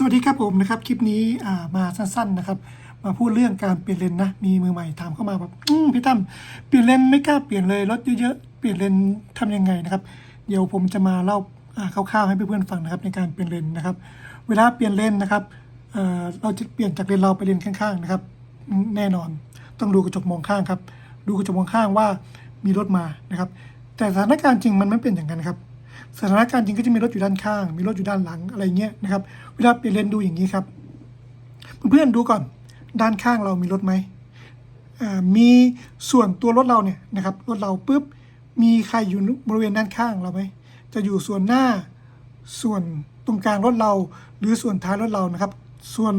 สวัสดีครับผมนะครับ คลิปนี้มาสั้นๆนะครับ มาพูดเรื่องการเปลี่ยนเลนนะ มีมือใหม่ถามเข้ามาแบบพี่ตั้มเปลี่ยนเลนไม่กล้าเปลี่ยนเลยรถเยอะๆเปลี่ยนเลนทำยังไงนะครับ เดี๋ยวผมจะมาเล่าคร่าวๆให้เพื่อนๆฟังนะครับ ในการเปลี่ยนเลนนะครับ เวลาเปลี่ยนเลนนะครับเราจะเปลี่ยนจากเลนเราไปเลนข้างๆนะครับ แน่นอนต้องดูกระจกมองข้างครับ ดูกระจกมองข้างว่ามีรถมานะครับ แต่สถานการณ์จริงมันไม่เป็นอย่างนั้นครับ สถานการณ์จริงก็จะมีรถอยู่ด้านข้าง มีรถอยู่ด้านหลังอะไรเงี้ยนะครับ เวลาเปลี่ยนเลนดูอย่างนี้ครับ เพื่อนๆดูก่อน ด้านข้างเรามีรถไหมมีส่วนตัวรถเราเนี่ยนะครับรถเราปุ๊บมีใครอยู่บริเวณด้านข้างเราไหมจะอยู่ส่วนหน้าส่วนตรงกลางรถเรา หรือส่วนท้ายรถเรานะครับ ส่วน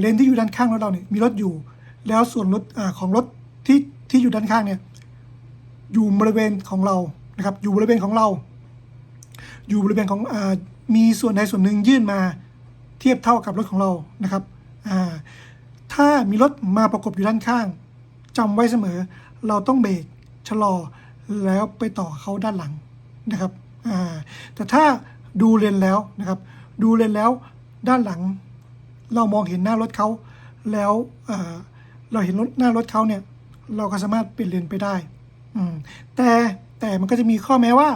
เลนที่อยู่ด้านข้างรถเราเนี่ยมีรถอยู่ แล้วส่วนรถอของรถที่ที่อยู่ด้านข้างเนี่ยอยู่บริเวณของเรานะครับ อยู่บริเวณของเรา อยู่บริเวณของอมีส่วนใดส่วนหนึ่งยื่นมาเทียบเท่ากับรถของเรานะครับถ้ามีรถมาประกบอยู่ด้านข้างจำไว้เสมอ เราต้องเบรกชะลอแล้วไปต่อเขาด้านหลังนะครับแต่ถ้าดูเลนแล้วนะครับ ดูเลนแล้วด้านหลัง เรามองเห็นหน้ารถเขาแล้วเราเห็นรถหน้ารถเขาเนี่ย เราก็สามารถเปลี่ยนเลนไปได้แต่แต่มันก็จะมีข้อแม้ว่า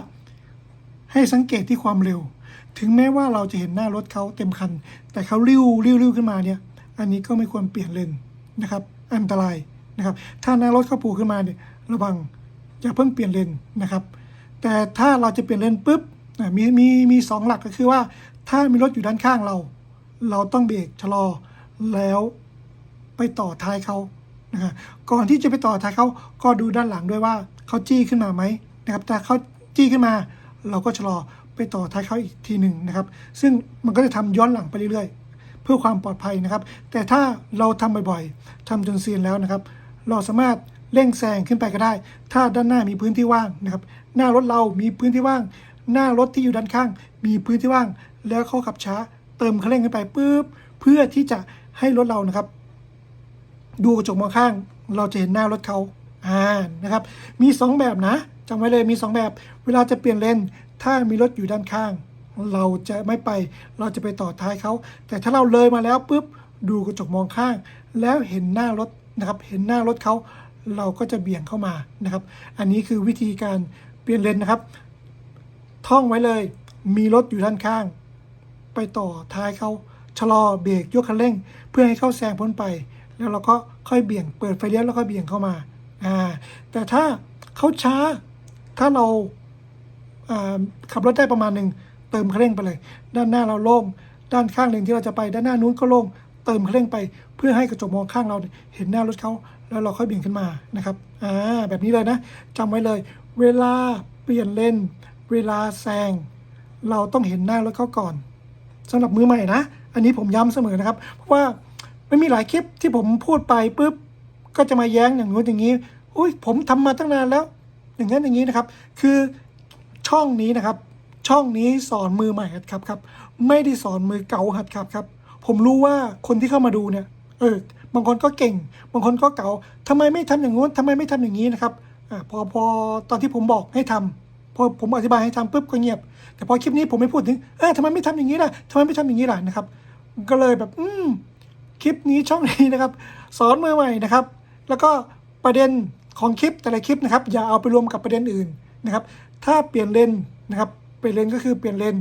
ให้สังเกตที่ความเร็ว ถึงแม้ว่าเราจะเห็นหน้ารถเขาเต็มคัน แต่เขาริ้วริ้วริ้วขึ้นมาเนี่ย อันนี้ก็ไม่ควรเปลี่ยนเลนนะครับ อันตรายนะครับ ถ้าหน้ารถเขาปูขึ้นมาเนี่ยระวังอย่าเพิ่งเปลี่ยนเลนนะครับ แต่ถ้าเราจะเปลี่ยนเลนปุ๊บมีมีมีสองหลักก็คือว่า ถ้ามีรถอยู่ด้านข้างเรา เราต้องเบรกชะลอแล้วไปต่อท้ายเขานะครับก่อนที่จะไปต่อท้ายเขาก็ดูด้านหลังด้วยว่าเขาจี้ขึ้นมาไหมนะครับถ้าเขาจี้ขึ้นมา เราก็ชะลอไปต่อท้ายเขาอีกทีหนึ่งนะครับ ซึ่งมันก็จะทำย้อนหลังไปเรื่อยๆ เพื่อความปลอดภัยนะครับ แต่ถ้าเราทำบ่อยๆทำจนเซียนแล้วนะครับ เราสามารถเร่งแซงขึ้นไปก็ได้ ถ้าด้านหน้ามีพื้นที่ว่างนะครับ หน้ารถเรามีพื้นที่ว่าง หน้ารถที่อยู่ด้านข้าง มีพื้นที่ว่าง แล้วเขาขับช้า เติมคันเร่งขึ้นไปปุ๊บ เพื่อที่จะให้รถเรานะครับ ดูกระจกมองข้าง เราจะเห็นหน้ารถเขา อ่านะครับ มี 2 แบบนะจำไว้เลยมี 2 แบบ เวลาจะเปลี่ยนเลนถ้ามีรถอยู่ด้านข้าง เราจะไม่ไปเราจะไปต่อท้ายเขาแต่ถ้าเราเลยมาแล้วปุ๊บดูกระจกมองข้าง แล้วเห็นหน้ารถนะครับ เห็นหน้ารถเขาเราก็จะเบี่ยงเข้ามานะครับ อันนี้คือวิธีการเปลี่ยนเลนนะครับ ท่องไว้เลย มีรถอยู่ด้านข้าง ไปต่อท้ายเขาชะลอเบรกยกคันเร่ง เพื่อให้เขาแซงพ้นไป แล้วเราก็ค่อยเบี่ยงเปิดไฟเลี้ยวแล้วก็เบี่ยงเข้ามา อ่าแต่ถ้าเขาช้าถ้าเราขับรถได้ประมาณหนึ่งเติมเคร่งไปเลย ด้านหน้าเราโล่งด้านข้างเลนที่เราจะไปด้านหน้านู้นก็โล่งเติมเคร่งไป เพื่อให้กระจกมองข้างเราเห็นหน้ารถเขาแล้วเราค่อยเบี่ยงขึ้นมานะครับอ่าแบบนี้เลยนะจำไว้เลย เวลาเปลี่ยนเลนเวลาแซงเราต้องเห็นหน้ารถเขาก่อนสำหรับมือใหม่นะ อันนี้ผมย้ำเสมอนะครับ เพราะว่าไม่มีหลายคลิปที่ผมพูดไปปุ๊บ ก็จะมาแย้งอย่างนู้นอย่างนี้ อุ้ยผมทำมาตั้งนานแล้ว อย่างนั้นอย่างนี้นะครับ คือช่องนี้นะครับ ช่องนี้สอนมือใหม่หัดขับครับ ไม่ได้สอนมือเก่าหัดขับครับ ผมรู้ว่าคนที่เข้ามาดูเนี่ย เออ บางคนก็เก่ง บางคนก็เก่าทำไมไม่ทำอย่างงู้นทำไมไม่ทำอย่างนี้นะครับอ่าพอพอตอนที่ผมบอกให้ทำพอผมอธิบายให้ทำปุ๊บก็เงียบ แต่พอคลิปนี้ผมไม่พูดถึง เออทำไมไม่ทำอย่างนี้ล่ะทำไมไม่ทำอย่างนี้ล่ะนะครับ ก็เลยแบบ อืมคลิปนี้ช่องนี้นะครับ สอนมือใหม่นะครับ แล้วก็ประเด็นของคลิปแต่ละคลิปนะครับ อย่าเอาไปรวมกับประเด็นอื่นนะครับ ถ้าเปลี่ยนเลนนะครับเปลี่ยนเลนก็คือเปลี่ยนเลน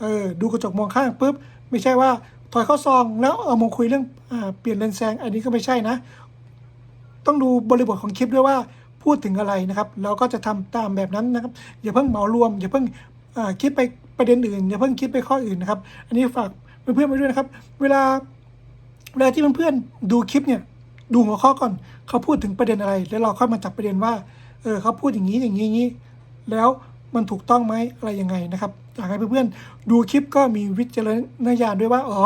เออดูกระจกมองข้างปุ๊บไม่ใช่ว่าถอยเข้าซองแล้วเอามาคุยเรื่องอ่าเปลี่ยนเลนแซงอันนี้ก็ไม่ใช่นะ ต้องดูบริบทของคลิปด้วยว่าพูดถึงอะไรนะครับแล้วก็จะทำตามแบบนั้นนะครับ อย่าเพิ่งเหมารวม อย่าเพิ่งคิดไปประเด็นอื่น อย่าเพิ่งคิดไปข้ออื่นนะครับ อันนี้ฝากเพื่อนๆไว้ด้วยนะครับ เวลาเวลาที่เพื่อนๆดูคลิปเนี่ย ดูหัวข้อก่อนเขาพูดถึงประเด็นอะไร แล้วเราค่อยมาจับประเด็นว่าเออเขาพูดอย่างนี้อย่างนี้อย่างนี้ แล้วมันถูกต้องไหมอะไรยังไงนะครับอยากให้เพื่อนๆดูคลิปก็มีวิจารณญาณด้วยว่าอ๋อ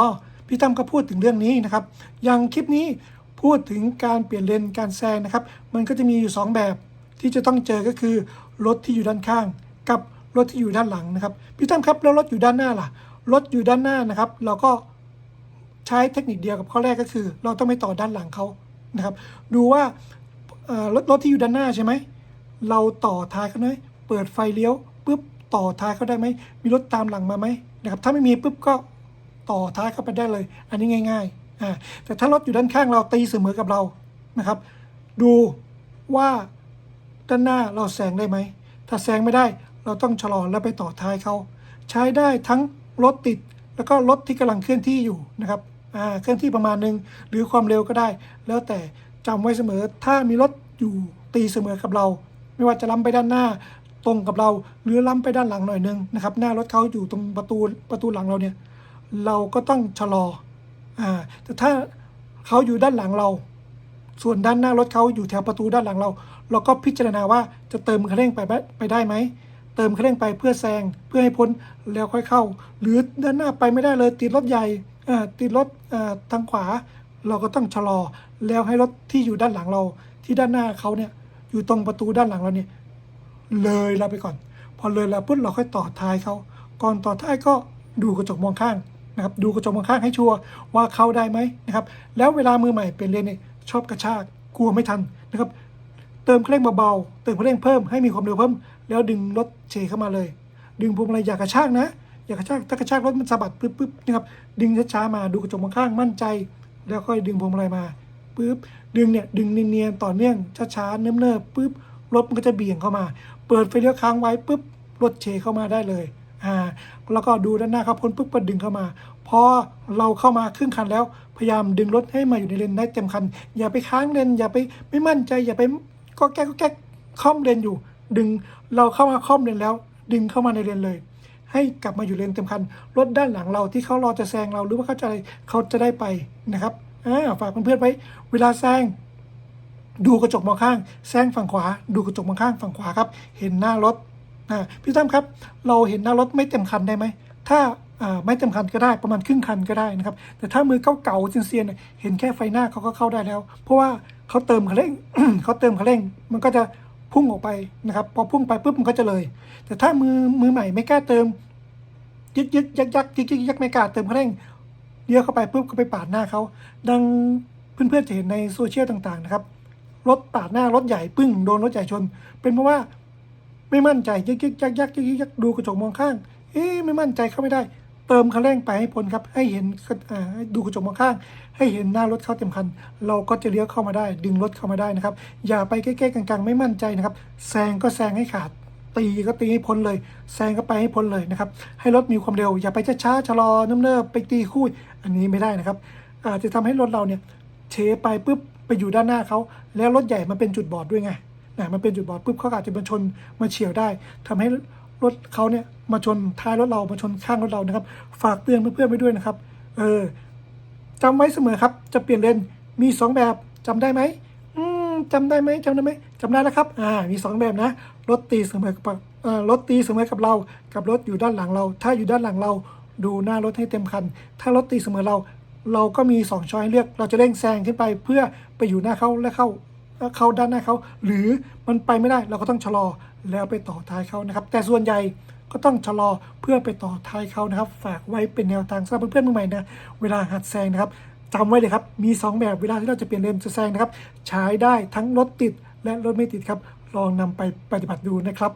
พี่ตั้มก็พูดถึงเรื่องนี้นะครับอย่างคลิปนี้พูดถึงการเปลี่ยนเลนการแซงนะครับ มันก็จะมีอยู่สองแบบที่จะต้องเจอก็คือรถที่อยู่ด้านข้าง กับรถที่อยู่ด้านหลังนะครับพี่ตั้มครับแล้วรถอยู่ด้านหน้าล่ะรถอยู่ด้านหน้านะครับ เราก็ใช้เทคนิคเดียวกับข้อแรกก็คือ เราต้องไม่ต่อด้านหลังเขา นะครับดูว่ารถรถที่อยู่ด้านหน้าใช่ไหมเราต่อท้ายเขาไหมเปิดไฟเลี้ยวปุ๊บต่อท้ายเขาได้ไหมมีรถตามหลังมาไหมนะครับถ้าไม่มีปุ๊บก็ต่อท้ายเข้าไปได้เลย อันนี้ง่ายๆอ่าแต่ถ้ารถอยู่ด้านข้างเราตีเสมอกับเรานะครับ ดูว่าด้านหน้าเราแซงได้ไหมถ้าแซงไม่ได้เราต้องชะลอแล้วไปต่อท้ายเขาใช้ได้ทั้งรถติดแล้วก็รถที่กำลังเคลื่อนที่อยู่นะครับ เคลื่อนที่ประมาณหนึ่งหรือความเร็วก็ได้ แล้วแต่จำไว้เสมอ ถ้ามีรถอยู่ตีเสมอกับเรา ไม่ว่าจะล้ำไปด้านหน้าตรงกับเรา หรือล้ำไปด้านหลังหน่อยนึงนะครับหน้ารถเขาอยู่ตรงประตูประตูหลังเราเนี่ยเราก็ต้องชะลออ่าแต่ถ้าเขาอยู่ด้านหลังเรา ส่วนด้านหน้ารถเขาอยู่แถวประตูด้านหลังเรา เราก็พิจารณาว่าจะเติมคันเร่งไปไปไปได้ไหมเติมคันเร่งไปเพื่อแซงเพื่อให้พ้นแล้วค่อยเข้า หรือด้านหน้าไปไม่ได้เลยติดรถใหญ่ ติดรถทางขวา เราก็ต้องชะลอ แล้วให้รถที่อยู่ด้านหลังเรา ที่ด้านหน้าเขาเนี่ย อยู่ตรงประตูด้านหลังเราเนี่ย เลยเราไปก่อน พอเลยเราปุ๊บเราค่อยต่อท้ายเขา ก่อนต่อท้ายก็ดูกระจกมองข้างนะครับ ดูกระจกมองข้างให้ชัวร์ว่าเข้าได้ไหมนะครับ แล้วเวลามือใหม่เปลี่ยนเลนเนี่ยชอบกระชาก กลัวไม่ทันนะครับ เติมเครื่องเบาๆ เติมเครื่องเพิ่มให้มีความเร็วเพิ่ม แล้วดึงรถเฉเข้ามาเลย ดึงพวงมาลัยอย่ากระชากนะ อย่ากระชากถ้ากระชากรถมันสะบัดปึ๊บปึ๊บนะครับดึงช้าๆมาดูกระจกมองข้างมั่นใจ แล้วค่อยดึงพวงมาลัยมาปึ๊บดึงเนี่ยดึงเนียนๆต่อเนื่องช้าๆเนิบๆปึ๊บรถมันก็จะเบี่ยงเข้ามา เปิดไฟเลี้ยวค้างไว้ปุ๊บรถเฉเข้ามาได้เลยอ่าแล้วก็ดูด้านหน้าเขาพ้นปุ๊บก็ดึงเข้ามาพอเราเข้ามาครึ่งคันแล้วพยายามดึงรถให้มาอยู่ในเลนได้เต็มคัน อย่าไปค้างเลนอย่าไปไม่มั่นใจ อย่าไปก็แก้ก็แก้ค่อมเลนอยู่ ดึงเราเข้ามาค่อมเลนแล้ว ดึงเข้ามาในเลนเลย ให้กลับมาอยู่เลนเต็มคัน รถด้านหลังเราที่เขารอจะแซงเราหรือว่าเขาจะอะไรเขาจะได้ไปนะครับอ่าฝากเพื่อนๆไว้เวลาแซงดูกระจกมองข้างแซงฝั่งขวา ดูกระจกมองข้างฝั่งขวาครับ เห็นหน้ารถอ่าพี่ตั้มครับ เราเห็นหน้ารถไม่เต็มคันได้ไหมถ้าอ่าไม่เต็มคันก็ได้ประมาณครึ่งคันก็ได้นะครับ แต่ถ้ามือเก่าๆเซียนๆเนี่ยเห็นแค่ไฟหน้าเขาก็เข้าได้แล้ว เพราะว่าเขาเติมคันเร่งเขาเติมคันเร่ง มันก็จะ พุ่งออกไปนะครับพอพุ่งไปปุ๊บมันก็จะเลย แต่ถ้ามือมือใหม่ไม่กล้าเติมยึดยึดยักยักยึกยึกยักไม่กล้าเติมเร่งเลี้ยวเข้าไปปุ๊บก็ไปปาดหน้าเขาดังเพื่อนๆจะเห็นในโซเชียลต่างๆนะครับรถปาดหน้ารถใหญ่ปึ้งโดนรถใหญ่ชน เป็นเพราะว่าไม่มั่นใจยึกยึกยักยักยึกยึกยักดูกระจกมองข้าง เอ๊ะไม่มั่นใจเข้าไม่ได้ เติมคันเร่งไปให้พ้นครับ ให้เห็นดูกระจกมองข้าง ให้เห็นหน้ารถเข้าเต็มคัน เราก็จะเลี้ยวเข้ามาได้ ดึงรถเข้ามาได้นะครับ อย่าไปใกล้ๆกลางๆ ไม่มั่นใจนะครับแซงก็แซงให้ขาด ตีก็ตีให้พ้นเลย แซงก็ไปให้พ้นเลยนะครับ ให้รถมีความเร็ว อย่าไปช้าๆชะลอเนิบๆไปตีคู่อันนี้ไม่ได้นะครับ อาจจะทำให้รถเราเนี่ยเฉไปปุ๊บไปอยู่ด้านหน้าเขาแล้วรถใหญ่มันเป็นจุดบอดด้วยไงนะมันเป็นจุดบอดปุ๊บเขาอาจจะมาชนมาเฉียวได้ทำให้ รถเขาเนี่ยมาชนท้ายรถเรามาชนข้างรถเรานะครับ ฝากเตือนเพื่อนๆไว้ด้วยนะครับ เออจำไว้เสมอครับ จะเปลี่ยนเลนมีสองแบบจำได้ไหมอืมจำได้ไหมจำได้ไหมจำได้แล้วครับ อ่า มีสองแบบนะ รถตีเสมอกับเออรถตีเสมอกับเรา กับรถอยู่ด้านหลังเรา ถ้าอยู่ด้านหลังเรา ดูหน้ารถให้เต็มคัน ถ้ารถตีเสมอเรา เราก็มีสองช้อยให้เลือก เราจะเร่งแซงขึ้นไปเพื่อไปอยู่หน้าเขาและเข้า เข้าด้านหน้าเขาหรือมันไปไม่ได้เราก็ต้องชะลอแล้วไปต่อท้ายเขานะครับ แต่ส่วนใหญ่ก็ต้องชะลอเพื่อไปต่อท้ายเขานะครับ ฝากไว้เป็นแนวทางสำหรับเพื่อนๆมือใหม่นะเวลาหัดแซงนะครับจำไว้เลยครับมี 2 แบบเวลาที่เราจะเปลี่ยนเลนจะแซงนะครับใช้ได้ทั้งรถติดและรถไม่ติดครับลองนำไปปฏิบัติดูนะครับ